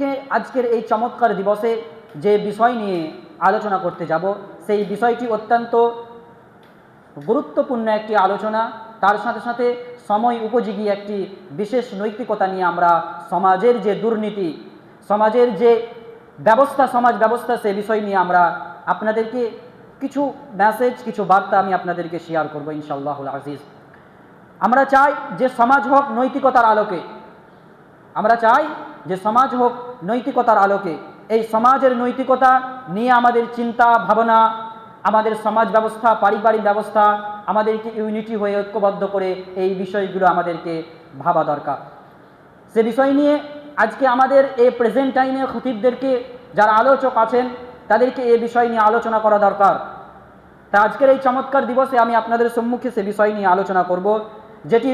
সম্মুখে আজকের এই চমৎকার দিবসে যে বিষয় নিয়ে আলোচনা করতে যাব, সেই বিষয়টি অত্যন্ত গুরুত্বপূর্ণ একটি আলোচনা। তার সাথে সাথে সময় উপযোগী একটি বিশেষ নৈতিকতা নিয়ে আমরা সমাজের যে দুর্নীতি, সমাজের যে ব্যবস্থা, সমাজ ব্যবস্থা, সে বিষয় নিয়ে আমরা আপনাদেরকে কিছু মেসেজ কিছু বার্তা আমি আপনাদেরকে শেয়ার করব ইনশাল্লাহুল আজিজ। আমরা চাই যে সমাজ হোক নৈতিকতার আলোকে আমরা চাই যে সমাজ হোক নৈতিকতার আলোকে। এই সমাজের নৈতিকতা নিয়ে আমাদের চিন্তা, ভাবনা, আমাদের সমাজ ব্যবস্থা, পারিবারিক ব্যবস্থা, আমাদেরকে ইউনিটি হয়ে ঐক্যবদ্ধ করে এই বিষয়গুলো আমাদেরকে ভাবা দরকার। সে বিষয় নিয়ে আজকে আমাদের এই প্রেজেন্ট টাইমের খতিবদেরকে যারা আলোচক আছেন, তাদেরকে এ বিষয় নিয়ে আলোচনা করা দরকার। তা আজকের এই চমৎকার দিবসে আমি আপনাদের সম্মুখে সে বিষয় নিয়ে আলোচনা করব, যেটি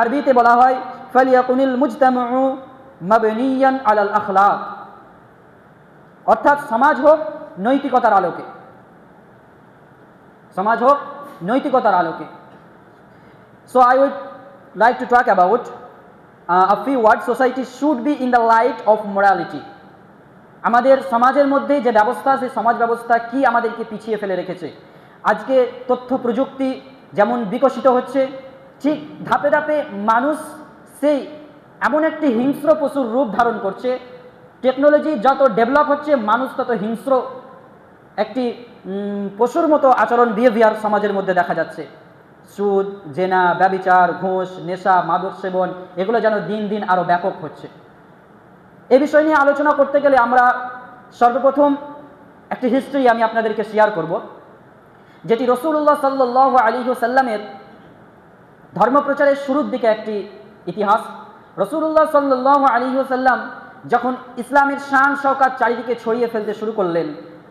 আরবিতে বলা হয় ফালিয়াকুনিল মুজতামু মাবনিয়ান আলাল আখলাক। অর্থাৎ সমাজ হোক, নৈতিকতার আলোকে। সমাজ হোক, নৈতিকতার আলোকে। So I would like to talk about a few word society should be in the light of morality আমাদের সমাজের মধ্যে যে ব্যবস্থা সেই সমাজ ব্যবস্থা কি আমাদেরকে পিছিয়ে ফেলে রেখেছে? আজকে তথ্য প্রযুক্তি যেমন বিকশিত হচ্ছে, ঠিক ধাপে ধাপে মানুষ সেই এমন একটি হিংস্র পশুর রূপ ধারণ করছে টেকনোলজি যত ডেভেলপ হচ্ছে, মানুষ তত হিংস্র একটি পশুর মতো আচরণ বিহেভিয়ার সমাজের মধ্যে দেখা যাচ্ছে। সুদ, জেনা, ব্যবিচার, ঘুষ, নেশা, মাদক সেবন, এগুলো যেন দিন দিন আরও ব্যাপক হচ্ছে। এ বিষয় নিয়ে আলোচনা করতে গেলে আমরা সর্বপ্রথম একটি হিস্ট্রি আমি আপনাদেরকে শেয়ার করব, যেটি রসুল্লাহ সাল্লাহ আলী সাল্লামের ধর্মপ্রচারের শুরুর দিকে একটি ইতিহাস রসুল্লাহ সাল্লাহ আলী সাল্লাম যখন ইসলামের শান, শওকাত চারিদিকে ছড়িয়ে ফেলতে শুরু করলেন,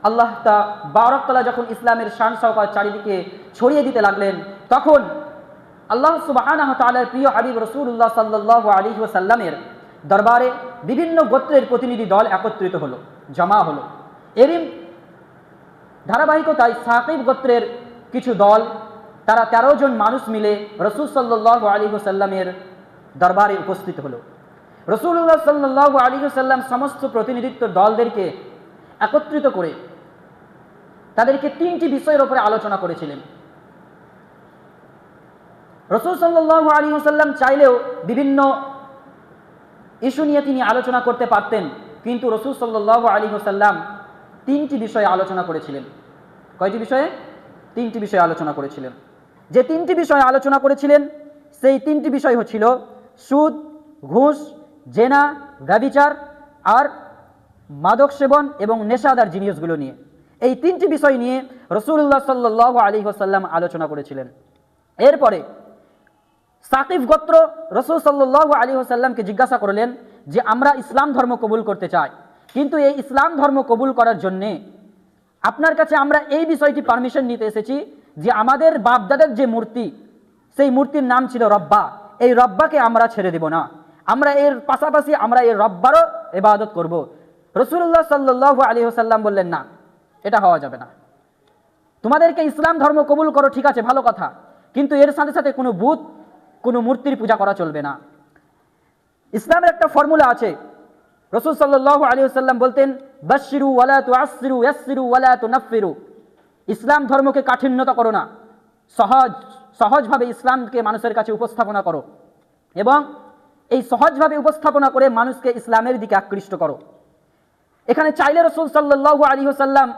আল্লাহ তা বারকতলা যখন ইসলামের শান, শওকাত চারিদিকে ছড়িয়ে দিতে লাগলেন, তখন আল্লাহ সুবাহ প্রিয় হাবিব রসুল্লাহ সাল্লাহ আলী সাল্লামের দরবারে বিভিন্ন গোত্রের প্রতিনিধি দল একত্রিত হলো, জমা হলো। এরই ধারাবাহিকতায় সাকিব গোত্রের কিছু দল, তারা তেরো জন মানুষ মিলে রসুল সাল্লাহ আলী সাল্লামের দরবারে উপস্থিত হলো। রসুল্লাহ সাল্লাহ আলী সাল্লাম সমস্ত প্রতিনিধিত্ব দলদেরকে একত্রিত করে তাদেরকে তিনটি বিষয়ের ওপরে আলোচনা করেছিলেন। রসুল সাল্লাহ আলী সাল্লাম চাইলেও বিভিন্ন ইস্যু নিয়ে তিনি আলোচনা করতে পারতেন, কিন্তু রসুল সাল্লাহ আলী সাল্লাম তিনটি বিষয়ে আলোচনা করেছিলেন। কয়টি বিষয়ে? তিনটি বিষয়ে আলোচনা করেছিলেন। যে তিনটি বিষয়ে আলোচনা করেছিলেন, সেই তিনটি বিষয় হচ্ছিল সুদ, ঘুষ, জেনা, ব্যবিচার আর মাদক সেবন এবং নেশাদার জিনিসগুলো নিয়ে। এই তিনটি বিষয় নিয়ে রসুল্লাহ সাল্লাহ আলী সাল্লাম আলোচনা করেছিলেন। এরপরে সাকিফ গোত্র রসুল সাল্লাহ আলী সাল্লামকে জিজ্ঞাসা করলেন যে, আমরা ইসলাম ধর্ম কবুল করতে চাই, কিন্তু এই ইসলাম ধর্ম কবুল করার জন্যে আপনার কাছে আমরা এই বিষয়টি পারমিশন নিতে এসেছি যে, আমাদের বাপদাদের যে মূর্তি, সেই মূর্তির নাম ছিল রব্বা। এই রব্বাকে আমরা ছেড়ে দেব না। আমরা এর পাশাপাশি আমরা এই রব্বারও এবাদত করব। রসুল্লাহ সাল্লাহ আলী সাল্লাম বললেন, না, এটা হওয়া যাবে না। তোমাদেরকে ইসলাম ধর্ম কবুল করো, ঠিক আছে, ভালো কথা। কিন্তু এর সাথে সাথে কোনো বুথ কোনো মূর্তির পূজা করা চলবে না। ইসলামের একটা ফর্মুলা আছে। রসুল সাল্লাহ আলী সাল্লাম বলতেন বাসিরু ওয়ালা তু আসিরু ইয়াসিরু ওয়ালা নফিরু ইসলাম ধর্মকে কাঠিন্যতা করো না। সহজ সহজভাবে ইসলামকে মানুষের কাছে উপস্থাপনা করো এবং এই সহজভাবে উপস্থাপনা করে মানুষকে ইসলামের দিকে আকৃষ্ট করো। এখানে চাইলে রসুল সাল্লাহ আলী সাল্লাম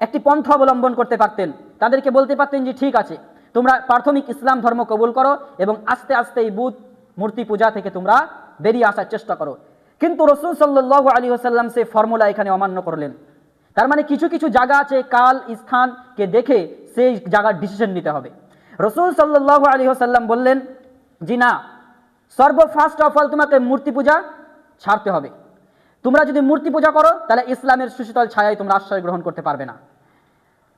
একটি পন্থা অবলম্বন করতে পারতেন। তাদেরকে বলতে পারতেন যে, ঠিক আছে, তোমরা প্রাথমিক ইসলাম ধর্ম কবুল করো এবং আস্তে আস্তে এই বুধ মূর্তি পূজা থেকে তোমরা বেরিয়ে আসার চেষ্টা করো। কিন্তু রসুল সাল্লাহ আলী সাল্লাম সে ফর্মুলা এখানে অমান্য করলেন। তার মানে কিছু কিছু জায়গা আছে, কাল স্থানকে দেখে সেই জায়গার ডিসিশন নিতে হবে। রসুল সাল্লাহ আলী সাল্লাম বললেন, জি না সর্ব ফার্স্ট অফ অল তোমাকে মূর্তি পূজা ছাড়তে হবে। তোমরা যদি মূর্তি পূজা করো, তাহলে ইসলামের সুশীতল ছায়ায় তোমরা আশ্রয় গ্রহণ করতে পারবে না।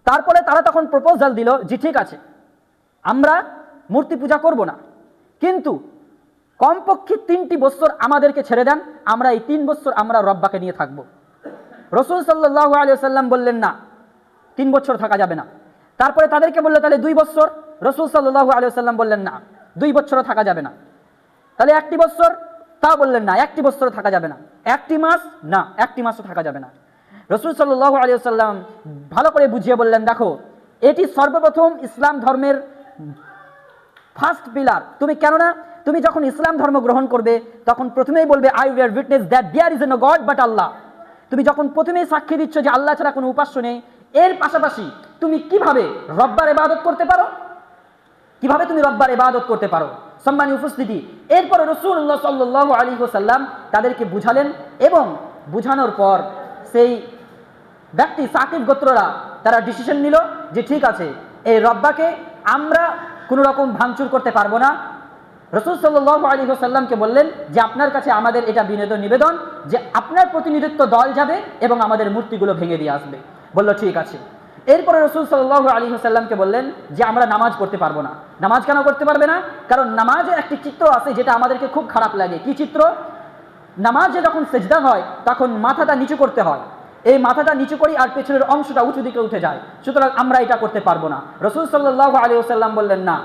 তারপরে তারা তখন প্রপোজাল দিল যে, ঠিক আছে, আমরা মূর্তি পূজা করব না। কিন্তু কমপক্ষে তিনটি বছর আমাদেরকে ছেড়ে দেন, আমরা এই তিন বছর আমরা রব্বাকে নিয়ে থাকব। রসুল সাল্লাহ আলিয়া সাল্লাম বললেন, না, তিন বছর থাকা যাবে না। তারপরে তাদেরকে বলল, তাহলে দুই বছর। রসুল সাল্লাহ আলিয়া সাল্লাম বললেন, না, দুই বছরও থাকা যাবে না। তাহলে একটি বছর? তা বললেন, না, একটি বছর থাকা যাবে না। একটি মাস? না, একটি মাসও থাকা যাবে না। রসুল সাল্লাহ আলিয়াল্লাম ভালো করে বুঝিয়ে বললেন, দেখো, এটি সর্বপ্রথম ইসলাম ধর্মের ফার্স্ট পিলার তুমি কেননা, তুমি যখন ইসলাম ধর্ম গ্রহণ করবে, তখন প্রথমেই বলবে I bear witness that there is an God but Allah তুমি যখন প্রথমেই সাক্ষী দিচ্ছ যে আল্লাহ ছাড়া কোনো উপাস্য নেই, এর পাশাপাশি তুমি কীভাবে রব্বার ইবাদত করতে পারো? কীভাবে তুমি রব্বার ইবাদত করতে পারো? সম্মানী উপস্থিতি, এরপরে রসুল্লাহ সাল্লাহ আলী সাল্লাম তাদেরকে বুঝালেন এবং বুঝানোর পর সেই ব্যক্তি, সাকিব গোত্ররা, তারা ডিসিশন নিল যে ঠিক আছে, এই রব্বাকে আমরা কোনো রকম ভাঙচুর করতে পারব না। রসুল সাল্লাহ আলী সাল্লামকে বললেন যে, আপনার কাছে আমাদের এটা বিনোদন নিবেদন যে, আপনার প্রতিনিধিত্ব দল যাবে এবং আমাদের মূর্তিগুলো ভেঙে দিয়ে আসবে। বলল, ঠিক আছে। এরপরে রসুল সাল্লাহ আলী সাল্লামকে বললেন যে, আমরা নামাজ পড়তে পারব না। নামাজ কেন করতে পারবে না? কারণ নামাজে একটি চিত্র আছে যেটা আমাদেরকে খুব খারাপ লাগে। কি চিত্র? নামাজে যখন সেজদা হয়, তখন মাথাটা নিচু করতে হয়। এই মাথাটা নিচু করি আর পেছনের অংশটা উঁচু দিকে উঠে যায়। সুতরাং আমরা এটা করতে পারব না। রসুল সাল্লাহ আলী সাল্লাম বললেন, না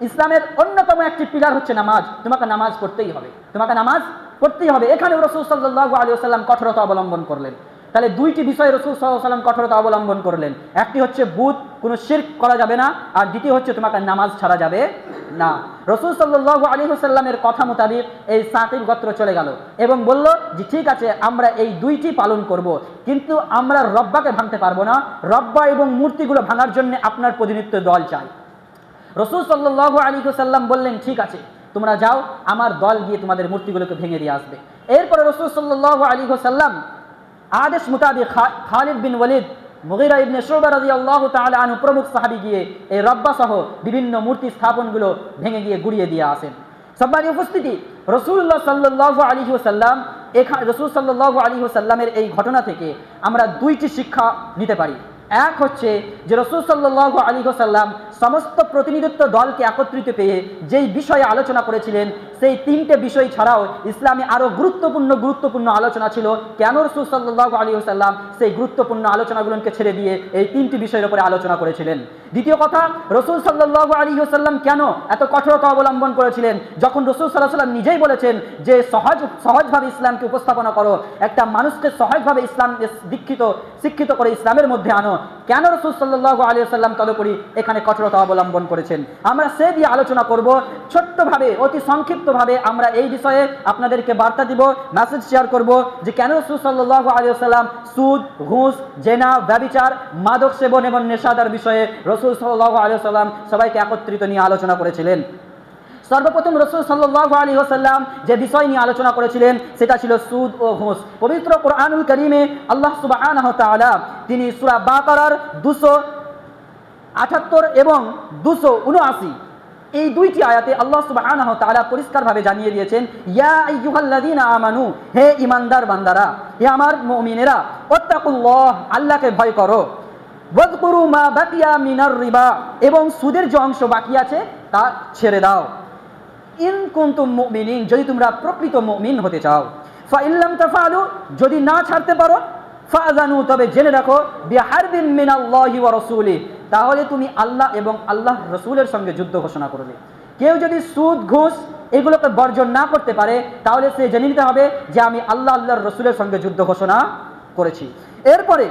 ইসলামের অন্যতম একটি পিলার হচ্ছে নামাজ। তোমাকে নামাজ পড়তেই হবে। তোমাকে নামাজ পড়তেই হবে। এখানে রসুল সাল্লাহ আলী সাল্লাম কঠোরতা অবলম্বন করলেন। তাহলে দুইটি বিষয় রসুল সাল্লাম কঠোরতা অবলম্বন করলেন। একটি হচ্ছে বুধ, কোনো শির্ক করা যাবে না। আর দ্বিতীয় হচ্ছে তোমাকে নামাজ ছাড়া যাবে না। রসুল সাল্লাহ আলী সাল্লামের কথা মোতাবিক এই সাকিব গোত্র চলে গেল এবং বলল যে, ঠিক আছে, আমরা এই দুইটি পালন করব, কিন্তু আমরা রব্বাকে ভাঙতে পারব না। রব্বা এবং মূর্তিগুলো ভাঙার জন্য আপনার প্রতিনিধিত্ব দল চাই। রসুল সাল্লাহ আলী সাল্লাম বললেন, ঠিক আছে, তোমরা যাও, আমার দল গিয়ে তোমাদের মূর্তিগুলোকে ভেঙে দিয়ে আসবে। এরপরে রসুল সাল্লাহ আলী সাল্লাম আদেশ মোতাবেক খালিদ বিন ওয়ালিদ, মুগিরা ইবনে শুবা রাদিয়াল্লাহু তাআলা আনহু প্রমুখ সাহাবী গিয়ে এই রব্বা সহ বিভিন্ন মূর্তি স্থাপনগুলো ভেঙে গিয়ে গুড়িয়ে দিয়ে আসেন। সম্মানী উপস্থিতি রসুল্লাহ সাল্লাহ আলী সাল্লাম এখানে রসুল সাল্লাহ আলী সাল্লামের এই ঘটনা থেকে আমরা দুইটি শিক্ষা নিতে পারি। এক হচ্ছে যে রসুল সাল্লাহ আলী সাল্লাম সমস্ত প্রতিনিধিত্ব দলকে একত্রিত পেয়ে যেই বিষয়ে আলোচনা করেছিলেন সেই তিনটে বিষয় ছাড়াও ইসলামে আরও গুরুত্বপূর্ণ গুরুত্বপূর্ণ আলোচনা ছিল। কেন রসুল সাল্লাহ আলী সাল্লাম সেই গুরুত্বপূর্ণ আলোচনাগুলোকে ছেড়ে দিয়ে এই তিনটি বিষয়ের উপরে আলোচনা করেছিলেন? দ্বিতীয় কথা, রসুল সাল্লাহ আলী সাল্লাম কেন এত কঠোরতা অবলম্বন করেছিলেন? যখন রসুল সাল্লাহ সাল্লাম নিজেই বলেছেন যে সহজ, সহজভাবে ইসলামকে উপস্থাপনা করো, একটা মানুষকে সহজভাবে ইসলাম দীক্ষিত, শিক্ষিত করে ইসলামের মধ্যে আনো, কেন রসুল সাল্লাহ আলী সাল্লাম তদুপরি এখানে কঠোরতা অবলম্বন করেছেন? আমরা সে দিয়ে আলোচনা করব, ছোট্টভাবে, অতি সংক্ষিপ্তভাবে আমরা এই বিষয়ে আপনাদেরকে বার্তা দিব মেসেজ শেয়ার করব যে কেন রসুল সাল্লাহ আলী সাল্লাম সুদ, ঘুষ, জেনা ব্যবিচার মাদক সেবন এবং নেশাদার বিষয়ে রসুল সাল্লাহ আলী সাল্লাম সবাইকে একত্রিত নিয়ে আলোচনা করেছিলেন। সর্বপ্রথম রসুল সাল্লাহ আলী ওসাল্লাম যে বিষয় নিয়ে আলোচনা করেছিলেন, সেটা ছিল সুদ ও ঘুষ। পবিত্র কোরআনুল করিমে আল্লাহ সুবাহ তিনি সুরা বাকারার দুশো আটাত্তর এবং দুশো উনআশি এই দুইটি আয়াতে আল্লাহ তাআলা পরিষ্কারভাবে জানিয়ে দিয়েছেন, ইয়া আমানু, হে ঈমানদার বান্দারা, হে আমার মুমিনেরা, ওয়াত্তাকুল্লাহ, আল্লাহকে ভয় করো। মা মিনার রিবা, এবং সুদের যে অংশ বাকি আছে, তা ছেড়ে দাও। ইন কুনতুম যদি তোমরা প্রকৃত মুমিন হতে চাও। ফা তাফআলু, যদি না ছাড়তে পারো ফাজানু তবে জেনে রাখো, বিহারবিন মিনাল্লাহি ওয়া রাসূলি তাহলে তুমি আল্লাহ এবং আল্লাহ রসুলের সঙ্গে যুদ্ধ ঘোষণা করবে। কেউ যদি সুদ, ঘুষ এগুলোকে বর্জন না করতে পারে, তাহলে সে জেনে নিতে হবে যে আমি আল্লাহ, আল্লাহর রসুলের সঙ্গে যুদ্ধ ঘোষণা করেছি। এরপরে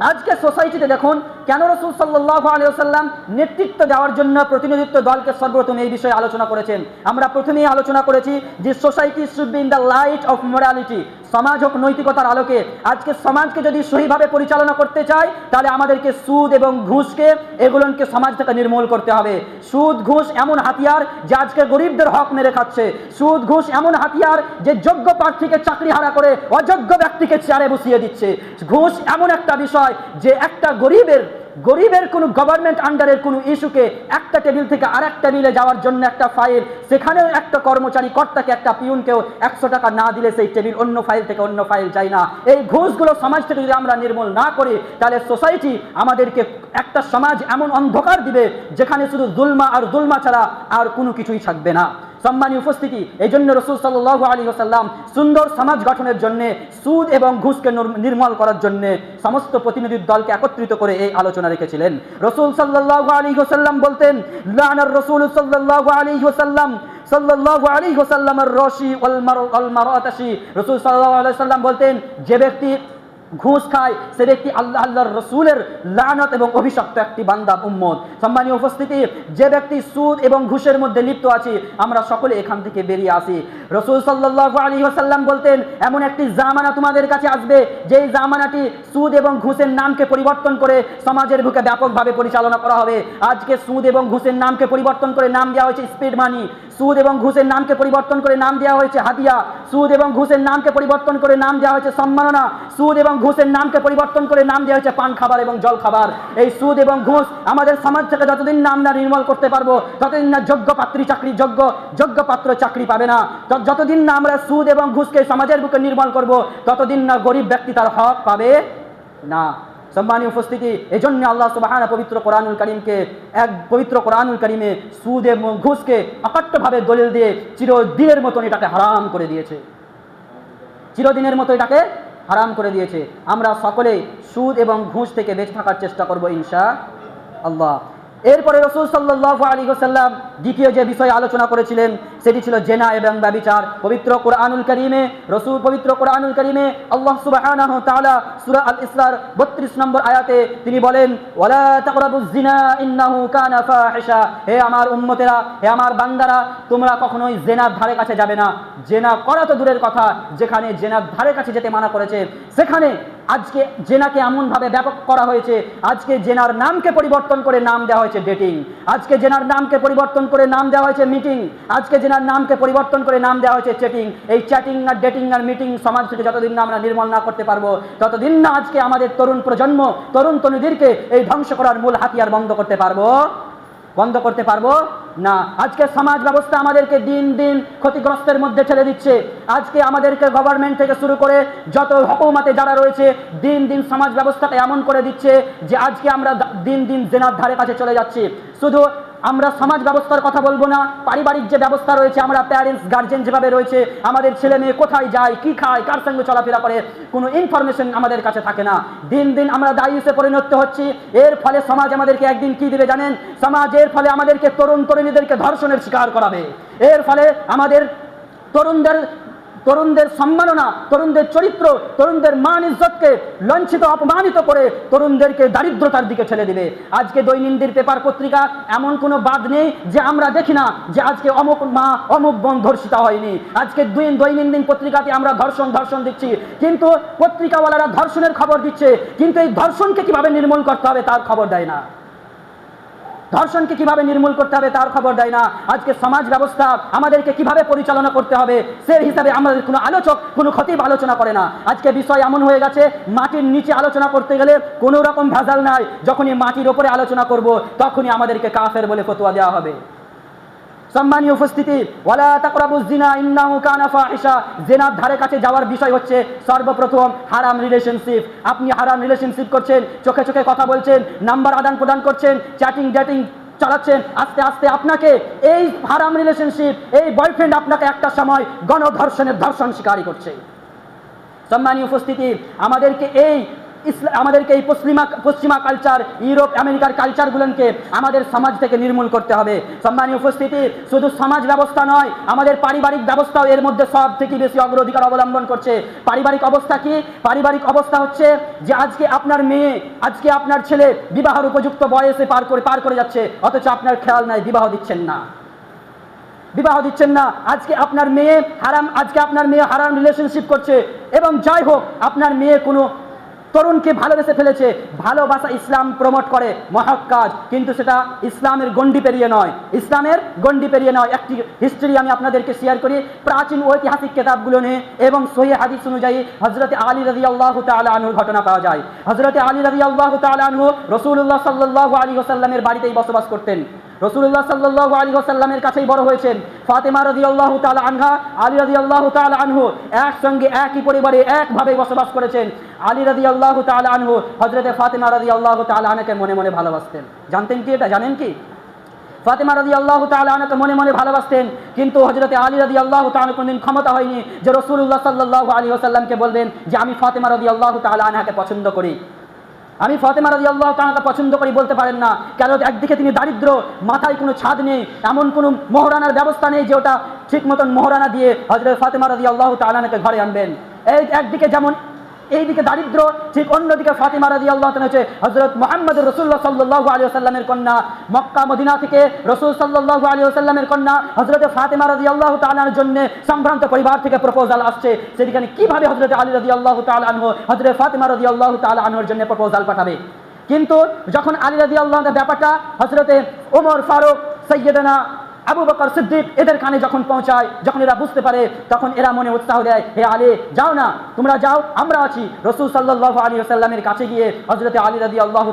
আজকে সোসাইটিতে দেখুন কেন রসুল সাল্লাহ আলিয়াল্লাম নেতৃত্ব দেওয়ার জন্য প্রতিনিধিত্ব দলকে সর্বপ্রথম এই বিষয়ে আলোচনা করেছেন? আমরা প্রথমেই আলোচনা করেছি যে society should be in the light of morality সমাজ হোক নৈতিকতার আলোকে। আজকে সমাজকে যদি সহিভাবে পরিচালনা করতে চাই, তাহলে আমাদেরকে সুদ এবং ঘুষকে, এগুলোকে সমাজ থেকে নির্মূল করতে হবে। সুদ, ঘুষ এমন হাতিয়ার যে আজকে গরিবদের হক মেরে খাচ্ছে। সুদ, ঘুষ এমন হাতিয়ার যে যোগ্য প্রার্থীকে চাকরি হারা করে, অযোগ্য ব্যক্তিকে চেয়ারে বসিয়ে দিচ্ছে। ঘুষ এমন একটা বিষয় যে একটা গরিবের গরিবের কোনো গভর্নমেন্ট আন্ডারের কোনো ইস্যুকে একটা টেবিল থেকে আর এক টেবিলে যাওয়ার জন্য একটা ফাইল সেখানেও একটা কর্মচারী কর্তাকে, একটা পিউনকেও একশো টাকা না দিলে সেই টেবিল অন্য ফাইল থেকে অন্য ফাইল যায় না। এই ঘুষগুলো সমাজ থেকে যদি আমরা নির্মূল না করি, তাহলে সোসাইটি আমাদেরকে একটা সমাজ এমন অন্ধকার দিবে, যেখানে শুধু দুলমা আর দুলমা ছাড়া আর কোনো কিছুই থাকবে না। সম্মানী উপস্থিতি, এই জন্য রসুল সাল্লাহ আলী ওসাল্লাম সুন্দর সমাজ গঠনের জন্য, সুদ এবং ঘুষকে নির- নির্মূল করার জন্য সমস্ত প্রতিনিধির দলকে একত্রিত করে এই আলোচনা রেখেছিলেন। রসুল সাল্লাহ আলী ওসাল্লাম বলতেন, লানার রসুল সাল্লাহ আলী ওসাল্লাম সাল্লাল্লাহু আলাইহি ওয়াসাল্লামের রশি ওয়াল মার, ওয়াল মারাতাশি। রাসূল সাল্লাল্লাহু আলাইহি ওয়াসাল্লাম বলতেন, যে ব্যক্তি ঘুষ খায় সে ব্যক্তি আল্লাহ আল্লাহর রসুলের লানত এবং অভিশপ্ত একটি বান্দা উম্মত। সম্মানীয় উপস্থিতি, যে ব্যক্তি সুদ এবং ঘুষের মধ্যে লিপ্ত আছে, আমরা সকলে এখান থেকে বেরিয়ে আসি। রসুল সাল্লাল্লাহু আলাইহি ওয়াসাল্লাম বলতেন, এমন একটি জামানা তোমাদের কাছে আসবে, যেই জামানাটি সুদ এবং ঘুষের নামকে পরিবর্তন করে সমাজের বুকে ব্যাপকভাবে পরিচালনা করা হবে। আজকে সুদ এবং ঘুষের নামকে পরিবর্তন করে নাম দেওয়া হয়েছে স্পিড মানি। সুদ এবং ঘুষের নামকে পরিবর্তন করে নাম দেওয়া হয়েছে হাদিয়া। সুদ এবং ঘুষের নামকে পরিবর্তন করে নাম দেওয়া হয়েছে সম্মাননা। সুদ এবং ঘুষের নামকে পরিবর্তন করে নাম দেওয়া হয়েছে পান খাবার এবং জল খাবার। এই সুদ এবং ঘুষ আমাদের সমাজ থেকে যতদিন নাম না নির্মল করতে পারব ততদিন না যোগ্য পাত্রী চাকরি যোগ্য যোগ্য পাত্র চাকরি পাবে না যতদিন না আমরা সুদ এবং ঘুষকে সমাজের বুকে নির্মল করব, ততদিন না গরিব ব্যক্তি তার হক পাবে না। সম্মানীয় উপস্থিতি এই জন্য আল্লাহ সুবাহানা পবিত্র কোরআনুল করিমকে, এক পবিত্র কোরআনুল করিমে সুদ এবং ঘুষকে অকট্টভাবে দলিল দিয়ে চিরদিনের মতন এটাকে হারাম করে দিয়েছে। চিরদিনের মতো এটাকে হারাম করে দিয়েছে। আমরা সকলে সুদ এবং ঘুষ থেকে বেঁচে থাকার চেষ্টা করব ইনশা আল্লাহ। এরপরে রসুল সাল্লাহ আলী সাল্লাম দ্বিতীয় যে বিষয়ে আলোচনা করেছিলেন, সেটি ছিল জেনা এবং ব্যবিচার। পবিত্র কোরআনুল করিমে, রসুল পবিত্র কোরআনুল করিমে আল্লাহ তাআলা সূরা আল ইসরার 32 নম্বর আয়াতে তিনি বলেন হে আমার উম্মতেরা, হে আমার বান্দারা, তোমরা কখনোই জেনার ধারে কাছে যাবে না। জেনা করা তো দূরের কথা, যেখানে জেনার ধারে কাছে যেতে মানা করেছে, সেখানে আজকে জেনাকে এমনভাবে ব্যাপক করা হয়েছে, আজকে জেনার নামকে পরিবর্তন করে নাম দেওয়া হয়েছে ডেটিং। আজকে জেনার নামকে পরিবর্তন করে নাম দেওয়া হয়েছে মিটিং। আজকে জেনার নামকে পরিবর্তন করে নাম দেওয়া হয়েছে চ্যাটিং। এই চ্যাটিং আর ডেটিং আর মিটিং সমাজ থেকে যতদিন না আমরা নির্মল না করতে পারব, ততদিন না আজকে আমাদের তরুণ প্রজন্ম, তরুণ তরুণীদেরকে এই ধ্বংস করার মূল হাতিয়ার বন্ধ করতে পারব। বন্ধ করতে পারব? না। আজকে সমাজ ব্যবস্থা আমাদেরকে দিন দিন ক্ষতিগ্রস্তের মধ্যে ঠেলে দিচ্ছে। আজকে আমাদেরকে গভর্নমেন্ট থেকে শুরু করে যত হকুমাতে যারা রয়েছে, দিন দিন সমাজ ব্যবস্থাটা এমন করে দিচ্ছে যে আজকে আমরা দিন দিন জেনার ধারে কাছে চলে যাচ্ছি। শুধু আমরা সমাজ ব্যবস্থার কথা বলব না। পারিবারিক যে ব্যবস্থা রয়েছে, আমরা প্যারেন্টস গার্জেন যেভাবে রয়েছে, আমাদের ছেলে মেয়ে কোথায় যায়, কি খায়, কার সঙ্গে চলাফেরা করে, কোনো ইনফরমেশন আমাদের কাছে থাকে না। দিন দিন আমরা দায়ুসে পরিণত হচ্ছি। এর ফলে সমাজ আমাদেরকে একদিন কি দিবে জানেন? সমাজের ফলে আমাদেরকে তরুণ তরুণীদেরকে ধর্ষণের শিকার করাবে। এর ফলে আমাদের তরুণদের তরুণদের সম্মাননা, তরুণদের চরিত্র, তরুণদের মান ইজ্জতকে লঞ্ছিত, অপমানিত করে তরুণদেরকে দারিদ্রতার দিকে ঠেলে দিবে। আজকে দৈনন্দিন পেপার পত্রিকা এমন কোনো বাদ নেই যে আমরা দেখি না যে আজকে অমুক মা, অমুক বোন ধর্ষিতা হয়নি। আজকে দুই দৈনন্দিন পত্রিকাতে আমরা ধর্ষণ ধর্ষণ দিচ্ছি। কিন্তু পত্রিকাওয়ালারা ধর্ষণের খবর দিচ্ছে, কিন্তু এই ধর্ষণকে কীভাবে নির্মূল করতে হবে তার খবর দেয় না। ধর্ষণকে কীভাবে নির্মূল করতে হবে তার খবর দেয় না। আজকে সমাজ ব্যবস্থা আমাদেরকে কীভাবে পরিচালনা করতে হবে সে হিসাবে আমাদের কোনো আলোচক, কোনো ক্ষতি আলোচনা করে না। আজকে বিষয় এমন হয়ে গেছে, মাটির নিচে আলোচনা করতে গেলে কোনো রকম ভেজাল নাই। যখনই মাটির ওপরে আলোচনা করব, তখনই আমাদেরকে কাফের বলে ফতোয়া দেওয়া হবে। সম্মানীয় উপস্থিতি জিনার ধারে কাছে যাওয়ার বিষয় হচ্ছে সর্বপ্রথম হারাম রিলেশনশিপ আপনি হারাম রিলেশনশিপ করছেন, চোখে চোখে কথা বলছেন, নাম্বার আদান প্রদান করছেন চ্যাটিং ডেটিং চালাচ্ছেন, আস্তে আস্তে আপনাকে এই হারাম রিলেশনশিপ এই বয়ফ্রেন্ড আপনাকে একটা সময় গণধর্ষণের ধর্ষণ শিকারী করছে। সম্মানীয় উপস্থিতি, আমাদেরকে এই আমাদেরকে এই পশ্চিমা পশ্চিমা কালচার ইউরোপ আমেরিকার কালচারগুলোকে আমাদের সমাজ থেকে নির্মূল করতে হবে। সম্মানীয় উপস্থিতি, শুধু সমাজ ব্যবস্থা নয়, আমাদের পারিবারিক ব্যবস্থাও এর মধ্যে সব থেকে বেশি অগ্রাধিকার অবলম্বন করছে। পারিবারিক অবস্থা কি? পারিবারিক অবস্থা হচ্ছে যে আজকে আপনার মেয়ে, আজকে আপনার ছেলে বিবাহের উপযুক্ত বয়সে পার করে পার করে যাচ্ছে, অথচ আপনার খেয়াল নাই, বিবাহ দিচ্ছেন না। বিবাহ দিচ্ছেন না। আজকে আপনার মেয়ে হারাম আজকে আপনার মেয়ে হারাম রিলেশনশিপ করছে। এবং যাই হোক, আপনার মেয়ে কোনো তরুণকে ভালোবেসে ফেলেছে, ভালোবাসা ইসলাম প্রমোট করে, মহৎ কাজ। কিন্তু সেটা ইসলামের গণ্ডি পেরিয়ে নয়। ইসলামের গণ্ডি পেরিয়ে নয়। একটি হিস্ট্রি আমি আপনাদেরকে শেয়ার করি। প্রাচীন ঐতিহাসিক কেতাবগুলো নিয়ে এবং সহি হাদিস অনুযায়ী হজরতে আলী রাজি আল্লাহ তালা ঘটনা পাওয়া যায়। হজরতে আলী রাজি আল্লাহ তালা রসুল্লাহ সাল্লাহ আলী ওসাল্লামের বাড়িতেই বসবাস করতেন। রসুল্লাহ সাল্লাহ আলী ওসাল্লামের কাছেই বড় হয়েছেন। ফাতেমা রাজি আল্লাহ তালা আনহা, আলী রাজি আল্লাহ তালা আনহু একসঙ্গে একই পরিবারে একভাবে বসবাস করেছেন। আলী রাজি আল্লাহ তালা আনহু হজরতে ফাতেমা রাজি আল্লাহ তালা আনকে মনে মনে ভালোবাসতেন। জানতেন কি এটা? জানেন কি? ফাতেমা রাজি আল্লাহ তালাকে মনে মনে ভালোবাসতেন, কিন্তু হজরতে আলী রাজি আল্লাহ তালা কোনদিন ক্ষমতা হয়নি যে রসুল্লাহ সাল্লাহ আলী আসাল্লামকে বলবেন যে আমি ফাতেমা রাজি আল্লাহ তালাকে পছন্দ করি। আমি ফতেমা রাজি আল্লাহ তাহলে পছন্দ করি বলতে পারেন না। কেন একদিকে তিনি দারিদ্র, মাথায় কোনো ছাদ নেই, এমন কোনো মহরানার ব্যবস্থা নেই যে ওটা ঠিক মতন মহরানা দিয়ে হজরত ফাতেমা রাজি আল্লাহ তাআলাকে ঘরে আনবেন। এই একদিকে যেমন এইদিকে দারিদ্র, ঠিক অন্যদিকে ফাতিমা রাজি আল্লাহ হচ্ছে হজরত মোহাম্মদ রসুল্লাহ সাল্লাহ আলী সাল্লামের কন্যা, মক্কা, মদিনা থেকে রসুল সাল্লাহ আলী সাল্লামের কন্যা হজরত ফাতিমা রাজি আল্লাহ তালার জন্য সম্ভ্রান্ত পরিবার থেকে প্রপোজাল আসছে। সেখানে কীভাবে হজরত আলী রাজি আল্লাহ তালাহ হজরত ফাতিমা রাজি আল্লাহ তালাহর জন্য প্রপোজাল পাঠাবে? কিন্তু যখন আলী রাজি আল্লাহ ব্যাপারটা হজরতে ওমর ফারুক, সৈয়দনা আবু বকর সিদ্দিক এদের কানে যখন পৌঁছায়, যখন এরা বুঝতে পারে, তখন এরা মনে উৎসাহ দেয়, হে আলী, যাও না, তোমরা যাও, আমরা আছি। রসুল সাল্লাহ আলী আসাল্লামের কাছে গিয়ে হজরত আলী রাজি আল্লাহ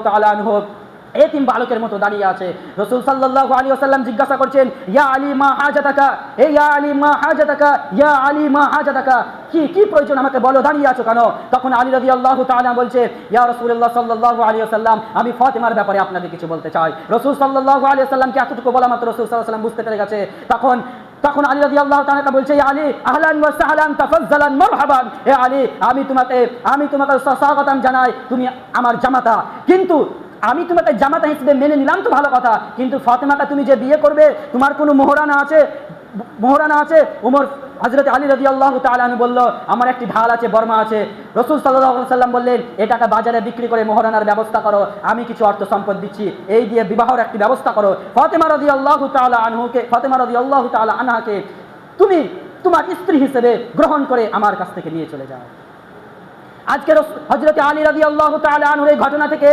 এই তিন বালকের মতো দাঁড়িয়ে আছে। রসুল সাল্লাহ আলী আসাল্লাম জিজ্ঞাসা করছেন, ইয়া আলী মা হাজাতাকা? এ ইয়া আলী মা হাজাতাকা? ইয়া আলী মা হাজাতাকা? কি কি প্রয়োজন আমাকে বলো, দাঁড়িয়ে আছো কেন? তখন আলী রাজি আল্লাহ তালা বলছে, ইয়া রসুল্লাহ সাল্লাহ আলী আসাল্লাম আমি ফাতেমার ব্যাপারে আপনাকে কিছু বলতে চাই। রসুল সাল্লাহ আলী আসাল্লামকে এতটুকু বলা মাত্র রসুল সাল্লাহ সাল্লাম বুঝতে পেরে গেছে। তখন তখন আলী রাজি আল্লাহ তাআলা বলছে, "ইয়া আলী, আহলান ওয়া সাহলান তাফাজ্জালান মারহাবান। এ আলী, আমি তোমাকে আমি তোমাকে স্বাগতম জানাই, তুমি আমার জামাতা। কিন্তু আমি তোমাকে জামাতা হিসেবে মেনে নিলাম তো ভালো কথা, কিন্তু ফাতেমাকে তুমি যে বিয়ে করবে, তোমার কোনো মোহরানা আছে? মোহরানা আছে, উমর হজরত আলী রাজি আল্লাহ তালু বলল, আমার একটি ঢাল আছে, বর্মা আছে। রসুল সাল্লাহ সাল্লাম বললেন, এ টাকা বাজারে বিক্রি করে মোহরানার ব্যবস্থা করো, আমি কিছু অর্থ সম্পদ দিচ্ছি। এই দিয়ে বিবাহর একটি ব্যবস্থা করো। ফতেমা রাজি আল্লাহ তালা আনহুকে, ফতেমা রাজি আল্লাহ তালা আনহাকে, তুমি তোমার স্ত্রী হিসেবে গ্রহণ করে আমার কাছ থেকে নিয়ে চলে যাও। আজকে হজরত আলী রাজি আল্লাহ তালুর এই ঘটনা থেকে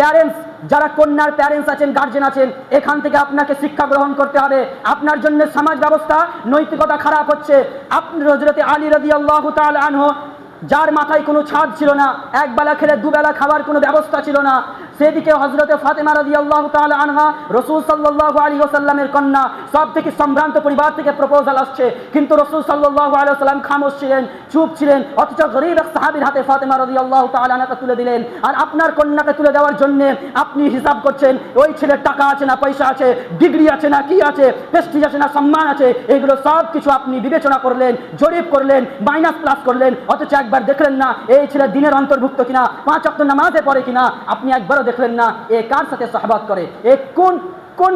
প্যারেন্টস যারা কন্যার প্যারেন্টস আছেন গার্জেন আছেন, এখান থেকে আপনাকে শিক্ষা গ্রহণ করতে হবে। আপনার জন্য সমাজ ব্যবস্থা নৈতিকতা খারাপ হচ্ছে। আপনি হজরতে আলী রাজি আল্লাহ আনহ, যার মাথায় কোনো ছাদ ছিল না, একবেলা খেলে দুবেলা খাবার কোনো ব্যবস্থা ছিল না। সেদিকে হজরতে ফাতেমা রাজি আল্লাহ তাল আনহা রসুল সাল্লাহ আলী ওসাল্লামের কন্যা সব থেকে সম্ভ্রান্ত পরিবার থেকে প্রপোজাল আসছে। কিন্তু রসুল সাল্লাহ আলী সাল্লাম খামোশ ছিলেন, চুপ ছিলেন, অথচ গরিব এক সাহাবির হাতে ফাতেমা রাজি আল্লাহ তাল আনহাকে তুলে দিলেন। আর আপনার কন্যাকে তুলে দেওয়ার জন্য আপনি হিসাব করছেন, ওই ছেলের টাকা আছে না পয়সা আছে, ডিগ্রি আছে না কি আছে প্রেস্টিজ আছে না সম্মান আছে, এগুলো সব কিছু আপনি বিবেচনা করলেন, জরিপ করলেন মাইনাস প্লাস করলেন, অথচ একবার দেখলেন না, এই ছেলে দিনের অন্তর্ভুক্ত কিনা, পাঁচ অক্ট নামাজে পড়ে কিনা, আপনি একবারও দেখলেন না, এ কার সাথে সহবাদ করে? এ কোন কোন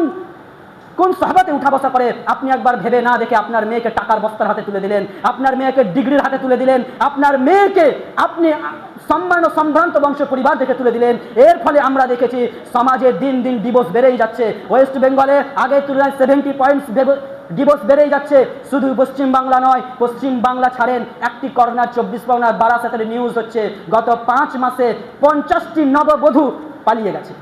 কোন সাহবাতে উঠা বসা করে? আপনি একবার ভেবে না দেখে আপনার মেয়েকে টাকার বস্তার হাতে তুলে দিলেন, আপনার মেয়েকে ডিগ্রির হাতে তুলে দিলেন, আপনার মেয়েকে আপনি সম্মান ও সম্ভ্রান্ত বংশ পরিবার থেকে তুলে দিলেন। এর ফলে আমরা দেখেছি, সমাজে দিন দিন ডিভোর্স বেড়েই যাচ্ছে। ওয়েস্ট বেঙ্গলে আগের তুলনায় সেভেন্টি পয়েন্টস ডিভোর্স বেড়েই যাচ্ছে। শুধু পশ্চিম বাংলা নয়, পশ্চিম বাংলা ছাড়েন একটি করোনার চব্বিশ পরগনার বারাসাতের নিউজ হচ্ছে, গত পাঁচ মাসে পঞ্চাশটি নববধূ পালিয়ে গেছে।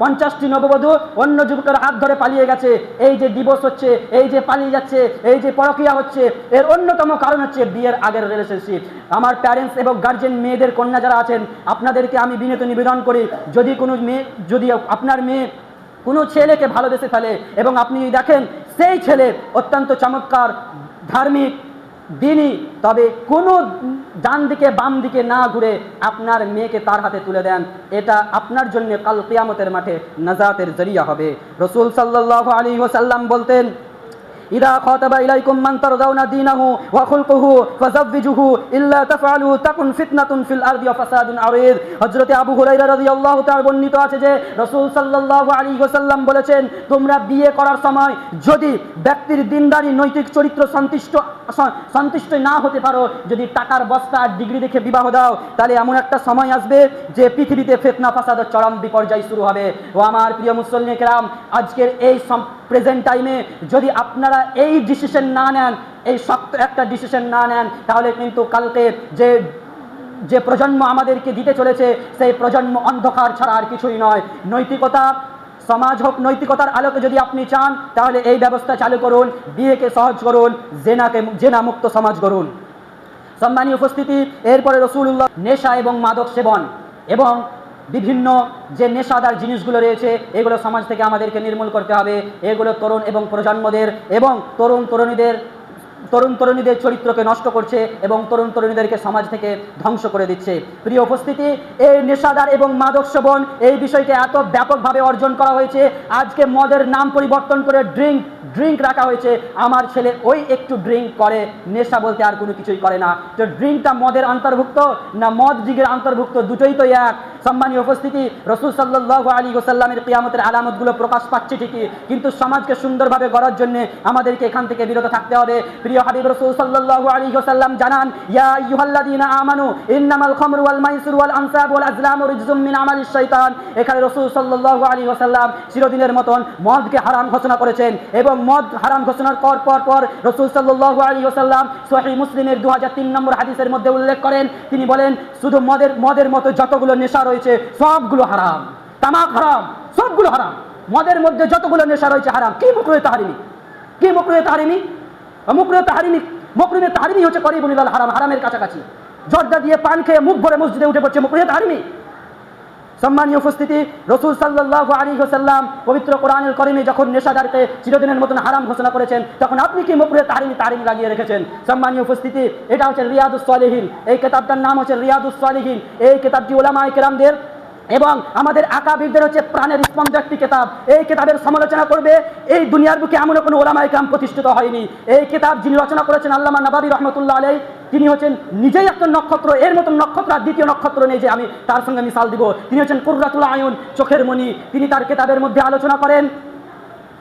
পঞ্চাশটি নববধূ অন্য যুবকের হাত ধরে পালিয়ে গেছে। এই যে ডিভোর্স হচ্ছে, এই যে পালিয়ে যাচ্ছে, এই যে পরকিয়া হচ্ছে, এর অন্যতম কারণ হচ্ছে বিয়ের আগের রিলেশনশিপ আমার প্যারেন্টস এবং গার্জেন মেয়েদের কন্যা যারা আছেন, আপনাদেরকে আমি বিনীত নিবেদন করি, যদি কোনো মেয়ে, যদি আপনার মেয়ে কোনো ছেলেকে ভালোবেসে ফেলে এবং আপনি দেখেন, সেই ছেলে অত্যন্ত চমৎকার, ধার্মিক দিনই তবে কোনো ডান দিকে, বাম দিকে না ঘুরে আপনার মেয়েকে তার হাতে তুলে দেন। এটা আপনার জন্য কাল কিয়ামতের মাঠে নাজাতের জরিয়া হবে। রসুল সাল্লাহ আলী ওসাল্লাম বলতেন إذا خاطب إليكم من ترضون دينه وخلقه فزوجوه إلا تفعلوا تكن فتنة في الأرض وفساد عريض হযরতে আবু হুরায়রা রাদিয়াল্লাহু তাআলা বর্ণিত আছে যে রাসূল সাল্লাল্লাহু আলাইহি ওয়াসাল্লাম বলেছেন তোমরা বিয়ে করার সময় যদি ব্যক্তির দিনদারি নৈতিক চরিত্র সন্তুষ্ট সন্তুষ্ট না হতে পারো যদি টাকার বস্তা আর ডিগ্রি দেখে বিবাহ দাও তাহলে এমন একটা সময় আসবে যে পৃথিবীতে ফেতনা ফাসাদের চরম বিপর্যয় শুরু হবে ও আমার প্রিয় মুসল্লি কেরাম আজকের এই প্রেজেন্ট টাইমে যদি আপনারা এই ডিসিশন না নেন, এই শক্ত একটা ডিসিশন না নেন, তাহলে কিন্তু কালকে যে যে প্রজন্ম আমাদেরকে দিতে চলেছে, সেই প্রজন্ম অন্ধকার ছাড়া আর কিছুই নয়। নৈতিকতা, সমাজ হোক, নৈতিকতার আলোকে যদি আপনি চান, তাহলে এই ব্যবস্থা চালু করুন, বিয়েকে সহজ করুন, জেনাকে জেনা মুক্ত সমাজ করুন সম্মানীয় উপস্থিতি, এরপরে রসুল্লাহ নেশা এবং মাদক সেবন, এবং বিভিন্ন যে নেশাদার জিনিসগুলো রয়েছে, এগুলো সমাজ থেকে আমাদেরকে নির্মূল করতে হবে। এগুলো তরুণ এবং প্রজন্মদের এবং তরুণ তরুণীদের তরুণ তরুণীদের চরিত্রকে নষ্ট করছে এবং তরুণ তরুণীদেরকে সমাজ থেকে ধ্বংস করে দিচ্ছে। প্রিয় উপস্থিতি, এই নেশাদার এবং মাদক সেবন এই বিষয়কে এত ব্যাপকভাবে অর্জন করা হয়েছে। আজকে মদের নাম পরিবর্তন করে ড্রিঙ্ক ড্রিঙ্ক রাখা হয়েছে। আমার ছেলে ওই একটু ড্রিঙ্ক করে, নেশা বলতে আর কোনো কিছুই করে না। তো ড্রিঙ্কটা মদের অন্তর্ভুক্ত না মদ জিগের অন্তর্ভুক্ত দুটোই তো এক। সম্মানীয় উপস্থিতি, রসুল সাল্লাহ আলী ওসাল্লামের কিয়ামতের আলামতগুলো প্রকাশ পাচ্ছে ঠিকই, কিন্তু সমাজকে সুন্দরভাবে গড়ার জন্য আমাদেরকে এখান থেকে বিরত থাকতে হবে। প্রিয় হাবিব রসুল সাল্লাহ আলী ওসাল্লাম জানান, ইয়া আমানু, ইন্নামাল মাইসির আনসাব আজলাম আমালিশ শয়তান এখানে রসুল আলী ওসাল্লাম চিরদিনের মতন মদকে হারাম ঘোষণা করেছেন এবং মদ হারাম ঘোষণার পর পর পর রসুল সাল্লাহ আলী ওসাল্লাম সোহাই মুসলিমের দু হাজার তিন নম্বর হাদিসের মধ্যে উল্লেখ করেন। তিনি বলেন, শুধু মদের মদের মতো যতগুলো নেশা রয়েছে, সবগুলো হারাম। তামাক হারাম, সবগুলো হারাম। মদের মধ্যে যতগুলো নেশা রয়েছে হারাম। কি মুকরুয়ে তাহারিমি? কি মুকরুয়ে তাহারিমি? মুকরুয়ে তাহারিমি মুকরুয়ে তাহারিমি হচ্ছে করিবুল হারাম, হারামের কাছাকাছি। জর্দা দিয়ে পান খেয়ে মুখ ভরে মসজিদে উঠে পড়ছে মুকরুয়ে তাহারিমি? সম্মানীয় উপস্থিতি, রসুল সাল্লাহ আলী হোসাল্লাম পবিত্র কোরআনুল করিমে যখন নেশাদারকে চিরদিনের মতন হারাম ঘোষণা করেছেন, তখন আপনি কি মুখরে তারিমি তারিমি লাগিয়ে রেখেছেন? সম্মানীয় উপস্থিতি, এটা হচ্ছে রিয়াদুস সালেহীন। এই কেতাবটার নাম হচ্ছে রিয়াদুস সালেহীন। এই কেতাবটি ওলামায় কেরামদের এবং আমাদের আকাবিরদের হচ্ছে প্রাণের স্পন্দ একটি কেতাব। এই কেতাবের সমালোচনা করবে, এই দুনিয়ার বুকে এমন কোনো ওলামায় কাম প্রতিষ্ঠিত হয়নি। এই কেতাব যিনি রচনা করেছেন আল্লামা নবাবী রহমতুল্লাহ আলাই তিনি হচ্ছেন নিজেই একটা নক্ষত্র এর মতন নক্ষত্র আর দ্বিতীয় নক্ষত্র নেই যে আমি তার সঙ্গে মিসাল দিব তিনি হচ্ছেন কুর্রাতুল আয়ন চোখের মণি তিনি তার কেতাবের মধ্যে আলোচনা করেন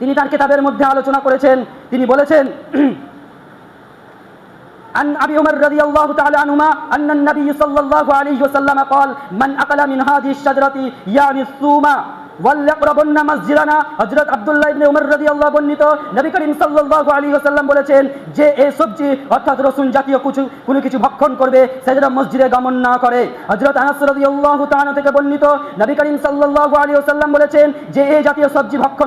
তিনি তার কেতাবের মধ্যে আলোচনা করেছেন তিনি বলেছেন عن ابي عمر رضي الله تعالى عنهما ان النبي صلى الله عليه وسلم قال من اكل من هذه الشجره يعني الثوم ভক্ষণ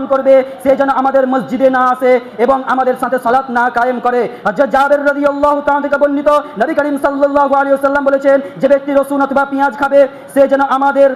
করবে সে যেন আমাদের মসজিদে না আসে এবং আমাদের সাথে সালাত না কায়েম করে। হযরত জাবের রাদিয়াল্লাহু থেকে বর্ণিত, নবী করিম ওয়াসাল্লাম বলেছেন যে, ব্যক্তি রসুন অথবা পেঁয়াজ খাবে, সে যেন আমাদের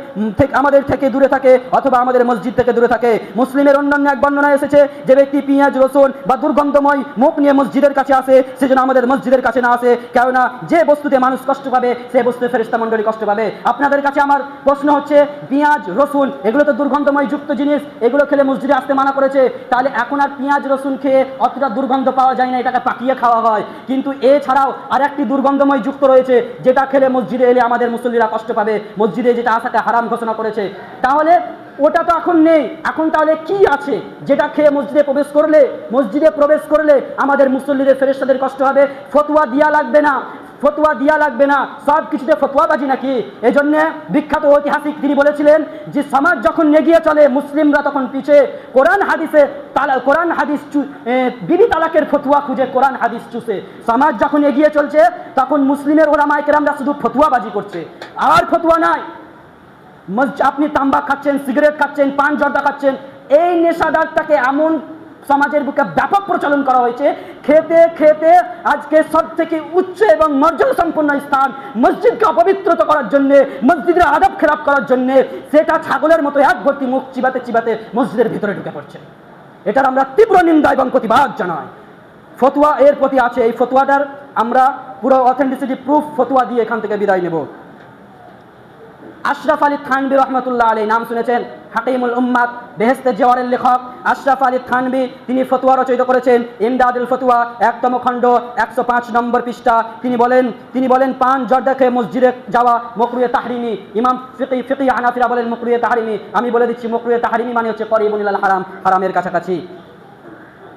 আমাদের থেকে দূরে থাকে অথবা আমাদের মসজিদ থেকে দূরে থাকে। মুসলিমের অন্যান্য এক বর্ণনা এসেছে যে ব্যক্তি পেঁয়াজ, রসুন বা দুর্গন্ধময় মুখ নিয়ে মসজিদের কাছে আসে সে যেন আমাদের মসজিদের কাছে না আসে। কেননা যে বস্তুতে মানুষ কষ্ট পাবে, সে বস্তুতে ফেরিস্তা মণ্ডলী কষ্ট পাবে। আপনাদের কাছে আমার প্রশ্ন হচ্ছে, পেঁয়াজ, রসুন, এগুলো তো দুর্গন্ধময় যুক্ত জিনিস, এগুলো খেলে মসজিদে আসতে মানা করেছে। তাহলে এখন আর পেঁয়াজ, রসুন খেয়ে অতটা দুর্গন্ধ পাওয়া যায় না, এটাকে পাকিয়ে খাওয়া হয়। কিন্তু এছাড়াও আর একটি দুর্গন্ধময় যুক্ত রয়েছে, যেটা খেলে মসজিদে এলে আমাদের মুসল্লিরা কষ্ট পাবে। মসজিদে যেটা আসাকে হারাম ঘোষণা করেছে। তাহলে ওটা তো এখন নেই। এখন তাহলে কি আছে? যেটা খেয়ে মসজিদে প্রবেশ করলে, মসজিদে প্রবেশ করলে আমাদের মুসল্লিদের ফেরেস্তাদের কষ্ট হবে? ফতুয়া দিয়া লাগবে না। ফতুয়া দিয়া লাগবে না। সব কিছুতে ফতুয়াবাজি নাকি? এই জন্যে বিখ্যাত ঐতিহাসিক তিনি বলেছিলেন যে, সমাজ যখন এগিয়ে চলে, মুসলিমরা তখন পিছে। কোরআন হাদিসে তালা, কোরআন হাদিস বিবি তালাকের ফতুয়া খুঁজে কোরআন হাদিস চুষে। সমাজ যখন এগিয়ে চলছে, তখন মুসলিমের ওরা মাইকেরামরা শুধু ফতুয়াবাজি করছে। আর ফতুয়া নাই। আপনি তাম্বা খাচ্ছেন, সিগারেট খাচ্ছেন, পান, জর্দা খাচ্ছেন, এই নেশাদারটাকে এমন সমাজের বুকে ব্যাপক প্রচলন করা হয়েছে, খেতে খেতে আজকে সব থেকে উচ্চ এবং মর্যাদা সম্পন্ন স্থান মসজিদকে অপবিত্রত করার জন্য, মসজিদের আদব খেরাপ করার জন্য, সেটা ছাগলের মতো এক ভর্তি মুখ চিবাতে চিবাতে মসজিদের ভিতরে ঢুকে পড়ছে। এটার আমরা তীব্র নিন্দা এবং প্রতিবাদ জানাই। ফতুয়া এর প্রতি আছে, এই ফতুয়াটার আমরা পুরো অথেন্টিসিটি প্রুফ ফতুয়া দিয়ে এখান থেকে বিদায় নেব। আশরাফ আলী থানবি রহমতুল্লাহ আলী নাম শুনেছেন, হাকিমুল উম্মাদ বেহেস্তে জওয়ারের লেখক। আশরাফ আলী থানবি, তিনি ফতুয়া রচিত করেছেন, ইমদাদুল ফতুয়া, একতম খণ্ড, একশো পাঁচ নম্বর পৃষ্ঠা। তিনি বলেন তিনি বলেন, পান জর্দা খেয়ে মসজিদে যাওয়া মকরুয়ে তাহরিমি, ইমাম ফিকি ফিকি আনাফিরা বলেন, মকরুয়ে তাহরিমি। আমি বলে দিচ্ছি, মকরুয়ে তাহরিমি মানে হচ্ছে করিবুল হারাম, হারামের কাছাকাছি।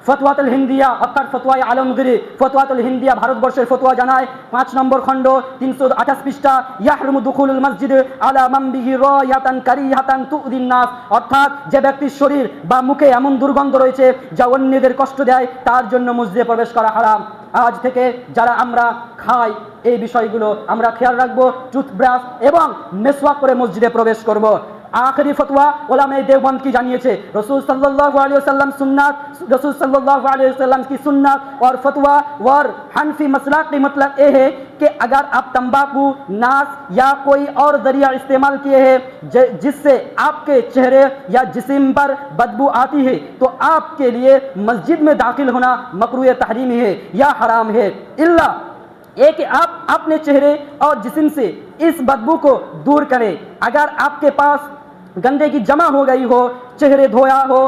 ফতোয়াতুল হিন্দিয়া অর্থাৎ ফতোয়াই আলমগিরি, ফতোয়াতুল হিন্দিয়া ভারতবর্ষের ফতোয়া জানায়। পাঁচ নম্বর খণ্ড, তিনশো আঠাশ পৃষ্ঠা, ইয়াহরুমু দুখুলুল মসজিদ আলা মাম্বিহি রয়াতান কারিহাতান তুদিন নাস। অর্থাৎ যে ব্যক্তির শরীর বা মুখে এমন দুর্গন্ধ রয়েছে, যা অন্যদের কষ্ট দেয়, তার জন্য মসজিদে প্রবেশ করা হারাম। আজ থেকে যারা আমরা খাই, এই বিষয়গুলো আমরা খেয়াল রাখব টুথব্রাশ এবং মেসওয়াক করে মসজিদে প্রবেশ করব। आखिरी फतवा उलमा देवबंद की जानिए रसूल वसल्लम सुन्नत, रसूल वसल्लम की सुन्नत और फतवा और हनफी मसला की मतलब ये है कि अगर आप तंबाकू नाश या कोई और ज़रिया इस्तेमाल किए हैं जिससे आपके चेहरे या जिसम पर बदबू आती है तो आपके लिए मस्जिद में दाखिल होना मकरू तहरीमी है या हराम है। इल्ला, ये कि आप अपने चेहरे और जिसम से इस बदबू को दूर करें। अगर आपके पास गंदगी जमा हो गई हो, चेहरे धोया हो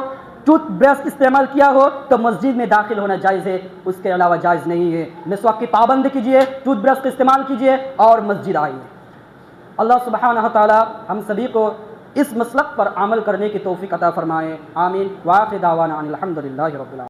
टूथ ब्रश इस्तेमाल किया हो तो मस्जिद में दाखिल होना जायज़ है। उसके अलावा जायज़ नहीं है। मिसवाक की पाबंद कीजिए टूथ ब्रश का इस्तेमाल कीजिए और मस्जिद आइए। अल्लाह सुबह ताला हम सभी को इस मसलक पर अमल करने की तोफ़ी अता फरमाए। आमीन। वाक़ दावाना आलमीन।